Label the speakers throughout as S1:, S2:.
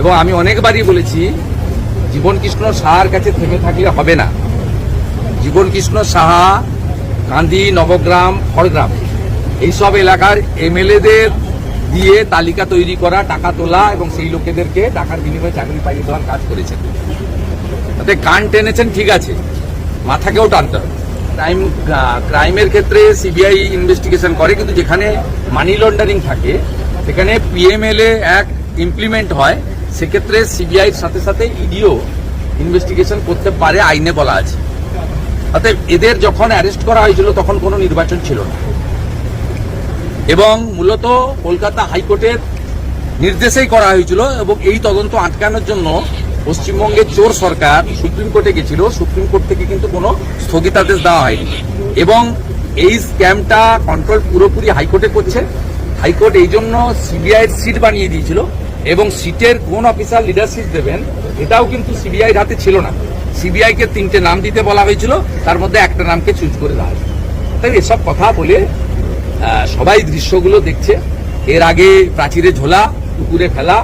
S1: এবং আমি অনেকবারই বলেছি, জীবন কৃষ্ণ সাহার কাছে থেমে থাকলে হবে না। জীবন কৃষ্ণ সাহা কান্দি নবগ্রাম খড়গ্রাম এইসব এলাকার এমএলএদের দিয়ে তালিকা তৈরি করা, টাকা তোলা এবং সেই লোকেদেরকে টাকার বিনিময়ে চাকরি পাইয়ে দেওয়ার কাজ করেছেন। তাতে কান টেনেছেন, ঠিক আছে। মাথাকেও টানতে হবে। ক্রাইম ক্রাইমের ক্ষেত্রে সিবিআই ইনভেস্টিগেশন করে, কিন্তু যেখানে মানি লন্ডারিং থাকে, সেখানে পিএমএলএ অ্যাক্ট ইমপ্লিমেন্ট হয়। সেক্ষেত্রে সিবিআইয়ের সাথে সাথে ইডিও ইনভেস্টিগেশন করতে পারে, আইনে বলা আছে। অতএব এদের যখন অ্যারেস্ট করা হয়েছিল, তখন কোনো নির্বাচন ছিল না। এবং মূলত কলকাতা হাইকোর্টের নির্দেশেই করা হয়েছিল এবং এই তদন্ত আটকানোর জন্য পশ্চিমবঙ্গের চোর সরকার সুপ্রিম কোর্টে গেছিল। সুপ্রিম কোর্ট থেকে কিন্তু কোনো স্থগিতাদেশ দেওয়া হয়নি। এবং এই স্ক্যামটা কন্ট্রোল পুরোপুরি হাইকোর্টে করছে। হাইকোর্ট এই জন্য সিবিআই সিট বানিয়ে দিয়েছিল। এবং সিটের কোন অফিসার লিডারশিপ দেবেন, এটাও কিন্তু সিবিআই হাতে ছিল না। সিবিআই কে তিনটে নাম দিতে বলা হয়েছিল, তার মধ্যে একটা নামকে চুজ করে দেওয়া হয়েছে। তাই এসব কথা বলে সবাই দৃশ্যগুলো দেখছে। এর আগে প্রাচীরে ঝোলা, পুকুরে ফেলা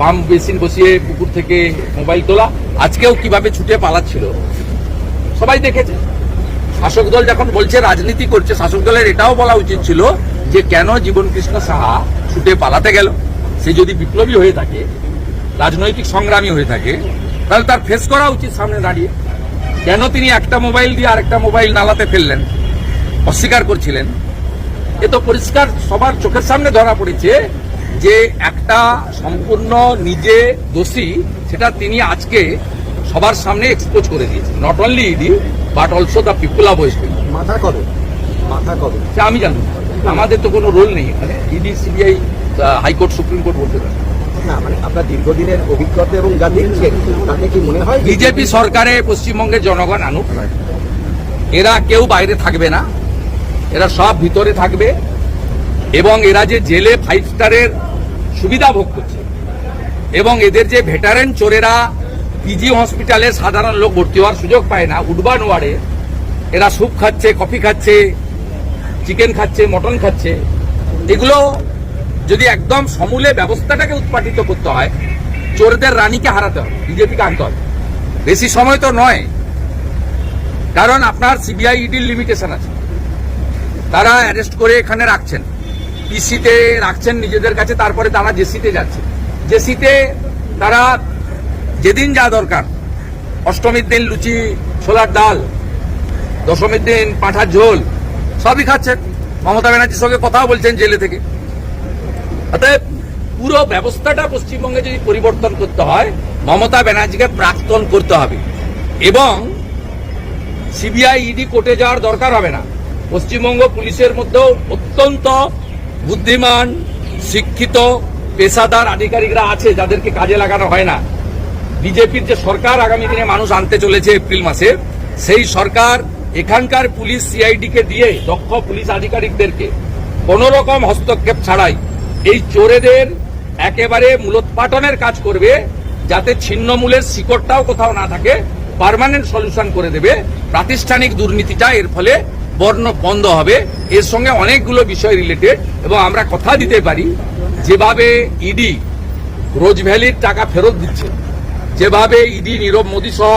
S1: পাম বেসিন বসিয়ে পুকুর থেকে মোবাইল তোলা, আজকেও কীভাবে ছুটে পালাচ্ছিল, সবাই দেখেছে। শাসক দল যখন বলছে রাজনীতি করছে, শাসক দলের এটাও বলা উচিত ছিল যে কেন জীবন কৃষ্ণ সাহা ছুটে পালাতে গেল? সে যদি বিপ্লবী হয়ে থাকে রাজনৈতিক সংগ্রামী হয়ে থাকে তাহলে তার ফেস করা উচিত সামনে দাঁড়িয়ে। কেন তিনি একটা মোবাইল দিয়ে আরেকটা মোবাইল নালাতে ফেললেন? অস্বীকার করছিলেন। এ তো পরিষ্কার সবার চোখের সামনে ধরা পড়েছে যে একটা সম্পূর্ণ নিজে দোষী সেটা তিনি আজকে সবার সামনে এক্সপোজ করে দিয়েছে not only ED but also the people of West Bengal
S2: মাথা কবে মাথা কবে
S1: সে আমি জানি আমাদের তো কোনো রোল নেই এখানে। ED CBI high court supreme court বলতে পারে
S2: না মানে আপনার দীর্ঘদিনের অভিজ্ঞতা এবং যা দেখছেন তাতে কি মনে হয়
S1: বিজেপি সরকারে পশ্চিমবঙ্গের জনগণ আনুক? এরা কেউ বাইরে থাকবে না। এরা সব ভিতরে থাকবে এবং এরা যে জেলে ফাইভ স্টারের সুবিধা ভোগ করছে এবং এদের যে ভেটারেন চোরেরা পিজি হসপিটালে সাধারণ লোক ভর্তি হওয়ার সুযোগ পায় না উডবান ওয়ার্ডে এরা স্যুপ খাচ্ছে কফি খাচ্ছে চিকেন খাচ্ছে মটন খাচ্ছে এগুলো যদি একদম সমূলে ব্যবস্থাটাকে উৎপাটিত করতে হয়, চোরদের রানীকে হারাতে হবে, বিজেপিকে আনতে হবে। বেশি সময় তো নয়। কারণ আপনার সিবিআই ইডির লিমিটেশন আছে। তারা অ্যারেস্ট করে এখানে রাখছেন। পিসিতে রাখছেন নিজেদের কাছে, তারপরে তারা জেসিতে যাচ্ছে। জেসিতে তারা যেদিন যা দরকার, অষ্টমীর দিন লুচি, ছোলার ডাল, দশমীর দিন পাঁঠার ঝোল, সবই খাচ্ছেন। মমতা ব্যানার্জির সঙ্গে কথাও বলছেন জেলে থেকে। অতএব পুরো ব্যবস্থাটা পশ্চিমবঙ্গে যদি পরিবর্তন করতে হয়, মমতা ব্যানার্জিকে প্রাক্তন করতে হবে। এবং সিবিআই ইডি কোর্টে যাওয়ার দরকার হবে না। পশ্চিমবঙ্গ পুলিশের মধ্যেও অত্যন্ত বুদ্ধিমান, শিক্ষিত, পেশাদার আধিকারিকরা আছে, যাদেরকে কাজে লাগানো হয় না। বিজেপির যে সরকার আগামী দিনে মানুষ আনতে চলেছে এপ্রিল মাসে, সেই সরকার এখানকার পুলিশ সিআইডিকে দিয়ে দক্ষ পুলিশ আধিকারিকদেরকে কোন রকম হস্তক্ষেপ ছাড়াই এই চোরেদের একেবারে মূলোৎপাটনের কাজ করবে, যাতে ছিন্নমূলের শিকড়টাও কোথাও না থাকে পার্মানেন্ট সলিউশন করে দেবে। প্রাতিষ্ঠানিক দুর্নীতিটা এর ফলে বর্ণ বন্ধ হবে। এর সঙ্গে অনেকগুলো বিষয় রিলেটেড এবং আমরা কথা দিতে পারি, যেভাবে ইডি রোজ ভ্যালির টাকা ফেরত দিচ্ছে, যেভাবে ইডি নীরব মোদী সহ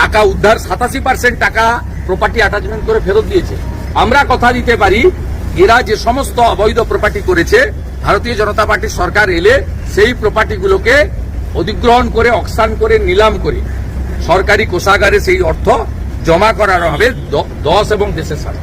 S1: টাকা উদ্ধার, সাতাশি পার্সেন্ট টাকা প্রপার্টি অ্যাটাচমেন্ট করে ফেরত দিয়েছে। আমরা কথা দিতে পারি, এরা যে সমস্ত অবৈধ প্রপার্টি করেছে ভারতীয় জনতা পার্টির সরকার এলে সেই প্রপার্টিগুলোকে অধিগ্রহণ করে অক্সান করে, নিলাম করে সরকারি কোষাগারে সেই অর্থ জমা করানো হবে দশ এবং দেশের সাথে